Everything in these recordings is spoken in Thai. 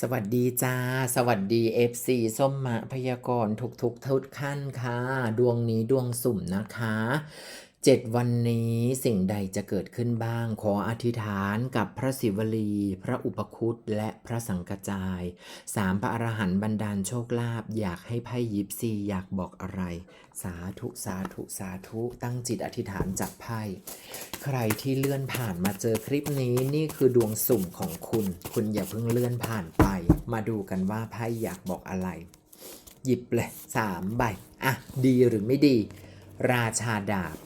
สวัสดีจ้า สวัสดี FC ส้มมะพยากรณ์ทุกทุกทุกขั้นค่ะ ดวงนี้ดวงสุ่มนะคะ เจ็ดวันนี้สิ่งใดจะเกิดขึ้นบ้าง ขออธิษฐานกับพระศิวลี พระอุปคุตและพระสังกจายสามพระอรหันต์บันดาลโชคลาภอยากให้ไพ่ยิปซีอยากบอกอะไร สาธุสาธุสาธุตั้งจิตอธิษฐานจับไพ่ใครที่เลื่อนผ่านมาเจอคลิปนี้นี่คือดวงสุ่มของคุณ คุณอย่าเพิ่งเลื่อนผ่านไป มาดูกันว่าไพ่อยากบอกอะไร หยิบเลยสามใบอะดีหรือไม่ดี ราชาดาบ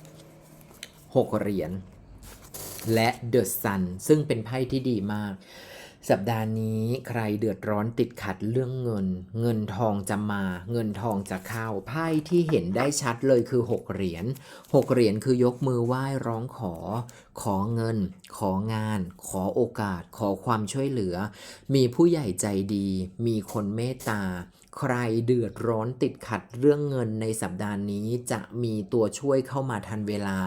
หกเหรียญ และเดอะซันซึ่งเป็นไพ่ที่ดีมาก สัปดาห์นี้ใครเดือดร้อนติดขัดเรื่องเงิน เงินทองจะมา เงินทองจะเข้า ไพ่ที่เห็นได้ชัดเลยคือ 6 เหรียญ 6 เหรียญคือยกมือไหว้ร้องขอ ขอเงิน ของาน ขอโอกาส ขอความช่วยเหลือ มีผู้ใหญ่ใจดี มีคนเมตตา ใครเดือดร้อนติดขัดเรื่องเงินในสัปดาห์นี้ จะมีตัวช่วยเข้ามาทันเวลา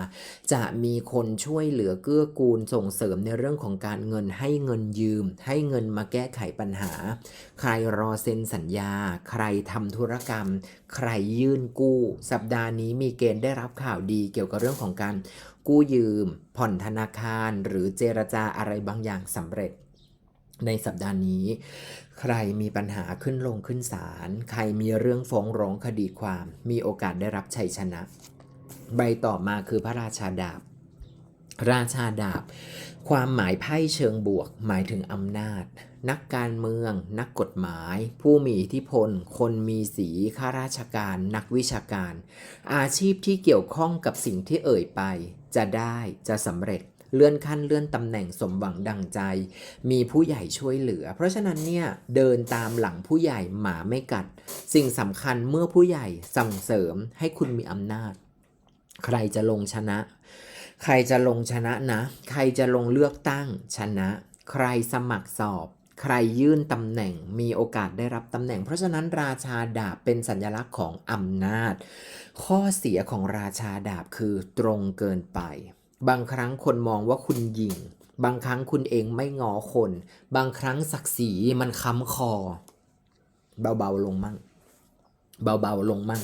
จะมีคนช่วยเหลือเกื้อกูลส่งเสริมในเรื่องของการเงินให้เงินยืม ให้เงินมาแก้ไขปัญหา ใครรอเซ็นสัญญา ใครทำธุรกรรม ใครยื่นกู้ สัปดาห์นี้มีเกณฑ์ได้รับข่าวดีเกี่ยวกับเรื่องของการกู้ยืม ผ่อนธนาคาร หรือเจรจาอะไรบางอย่างสำเร็จ ในสัปดาห์นี้ ใครมีปัญหาขึ้นลงขึ้นศาลใครมีเรื่องฟ้องร้องคดีความ มีโอกาสได้รับชัยชนะ ใบต่อมาคือพระราชาดาบ ราชาดาบ ความหมายไพ่เชิงบวก หมายถึงอำนาจ นักการเมือง นักกฎหมาย ผู้มีอิทธิพล คนมีสีข้าราชการ นักวิชาการ อาชีพที่เกี่ยวข้องกับสิ่งที่เอ่ยไป จะได้จะสำเร็จ เลื่อนขั้นเลื่อนตำแหน่งสมหวังดังใจ มีผู้ใหญ่ช่วยเหลือ เพราะฉะนั้นเนี่ยเดินตามหลังผู้ใหญ่หมาไม่กัด สิ่งสำคัญเมื่อผู้ใหญ่สั่งเสริมให้คุณมีอำนาจ ใครจะลงชนะ ใครจะลงชนะนะ ใครจะลงเลือกตั้งชนะ ใครสมัครสอบใครยื่นตำแหน่งมีโอกาสได้รับตำแหน่ง เพราะฉะนั้นราชาดาบเป็นสัญลักษณ์ของอำนาจ ข้อเสียของราชาดาบคือตรงเกินไป บางครั้งคนมองว่าคุณหยิงบางครั้งคุณเองไม่งอคน บางครั้งศักดิ์ศรีมันค้ำคอ เบาๆลงมั่ง เบาๆลงมั่ง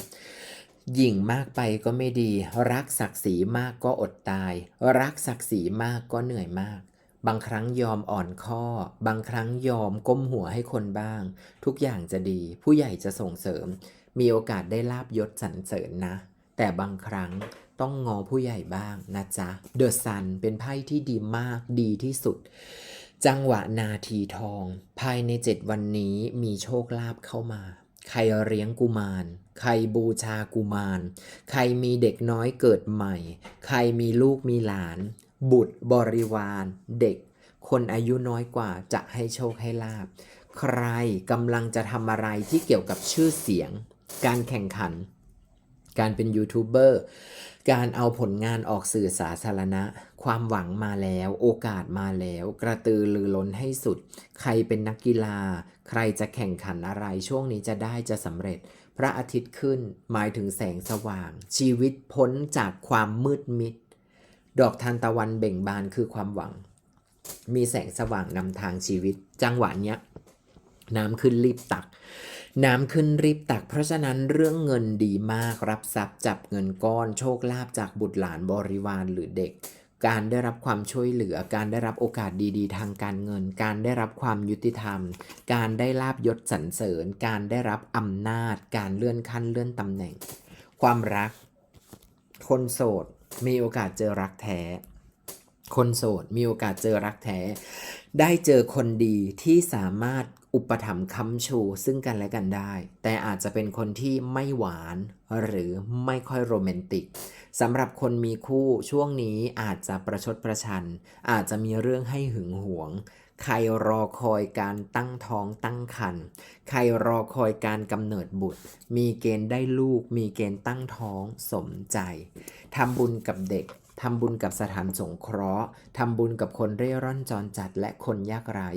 หยิ่งมากไปก็ไม่ดี รักศักดิ์ศรีมากก็อดตาย รักศักดิ์ศรีมากก็เหนื่อยมาก บางครั้งยอมอ่อนข้อ บางครั้งยอมก้มหัวให้คนบ้าง ทุกอย่างจะดี ผู้ใหญ่จะส่งเสริม มีโอกาสได้ลาบยศสรรเสริญนะ แต่บางครั้ง ต้องงอผู้ใหญ่บ้างนะจ๊ะเดอะซันเป็นไพ่ที่ดีมากดีที่สุด จังหวะนาทีทอง ภายใน 7 วันนี้มีโชคลาภเข้ามา ใครเลี้ยงกุมาร ใครบูชากุมาร ใครมีเด็กน้อยเกิดใหม่ ใครมีลูกมีหลาน บุตรบริวาร เด็ก คนอายุน้อยกว่าจะให้โชคให้ลาบ ใครกำลังจะทำอะไรที่เกี่ยวกับชื่อเสียง การแข่งขันการเป็นยูทูบเบอร์ การเอาผลงานออกสื่อสาธารณะ ความหวังมาแล้ว โอกาสมาแล้ว กระตือรือร้นให้สุด ใครเป็นนักกีฬา ใครจะแข่งขันอะไรช่วงนี้จะได้จะสำเร็จ พระอาทิตย์ขึ้นหมายถึงแสงสว่าง ชีวิตพ้นจากความมืดมิด ดอกทานตะวันเบ่งบานคือความหวัง มีแสงสว่างนำทางชีวิต จังหวะเนี้ย น้ำขึ้นรีบตัก น้ำขึ้นรีบตัก เพราะฉะนั้นเรื่องเงินดีมากรับทรัพย์จับเงินก้อน โชคลาภจากบุตรหลานบริวารหรือเด็ก การได้รับความช่วยเหลือ การได้รับโอกาสดีๆ ทางการเงิน การได้รับความยุติธรรม การได้ลาบยศสรรเสริญ การได้รับอำนาจ การเลื่อนขั้นเลื่อนตำแหน่ง ความรัก คนโสดมีโอกาสเจอรักแท้คนโสดมีโอกาสเจอรักแท้ ได้เจอคนดีที่สามารถ อุปถัมภ์ค้ำชูซึ่งกันและกันได้ แต่อาจจะเป็นคนที่ไม่หวานหรือไม่ค่อยโรแมนติกสำหรับคนมีคู่ช่วงนี้อาจจะประชดประชัน อาจจะมีเรื่องให้หึงหวง ใครรอคอยการตั้งท้องตั้งครรภ์ใครรอคอยการกำเนิดบุตร มีเกณฑ์ได้ลูก มีเกณฑ์ตั้งท้องสมใจทำบุญกับเด็ก ทำบุญกับสถานสงเคราะห์ทำบุญกับคนเร่ร่อนจรจัดและคนยากไร้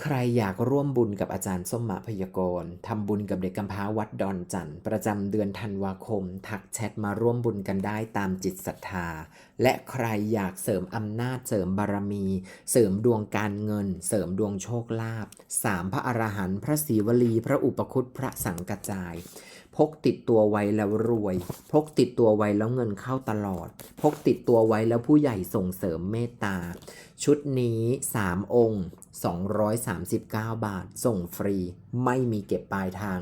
ใครอยากร่วมบุญกับอาจารย์ส้มหมาพยากรณ์ทำบุญกับเด็กกำพร้าวัดดอนจันทร์ประจำเดือนธันวาคม ทักแชทมาร่วมบุญกันได้ตามจิตศรัทธา และใครอยากเสริมอำนาจเสริมบารมี เสริมดวงการเงิน เสริมดวงโชคลาภสามพระอรหันต์พระศรีวลี พระอุปคุตพระสังกระจาย พกติดตัวไว้แล้วรวย พกติดตัวไว้แล้วเงินเข้าตลอด พกติดตัวไว้แล้วผู้ใหญ่ส่งเสริมเมตตา ชุดนี้ 3 องค์ 239 บาท ส่งฟรี ไม่มีเก็บปลายทาง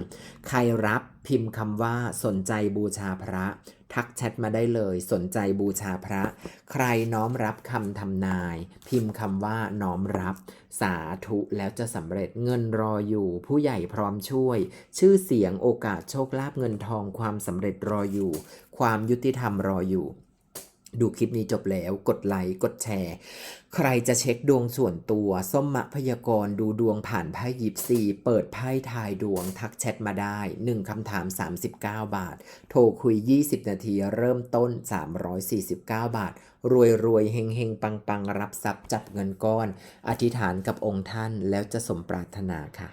ใครรับพิมพ์คำว่าสนใจบูชาพระ ทักแชทมาได้เลย สนใจบูชาพระ ใครน้อมรับคำทำนาย พิมพ์คำว่าน้อมรับ สาธุแล้วจะสำเร็จเงินรออยู่ ผู้ใหญ่พร้อมช่วย ชื่อเสียงโอกาสโชคลาภเงินทองความสำเร็จรออยู่ ความยุติธรรมรออยู่ ดูคลิปนี้จบแล้ว กดไลค์กดแชร์ ใครจะเช็คดวงส่วนตัว ส้มมะพยากรดูดวงผ่านไพ่ยิปซี เปิดไพ่ทายดวง ทักแชทมาได้ 1คำถาม 39 บาท โทรคุย 20 นาทีเริ่มต้น 349 บาท รวยรวยเฮงเฮงปังปังรับทรัพย์จับเงินก้อน อธิษฐานกับองค์ท่านแล้วจะสมปรารถนาค่ะ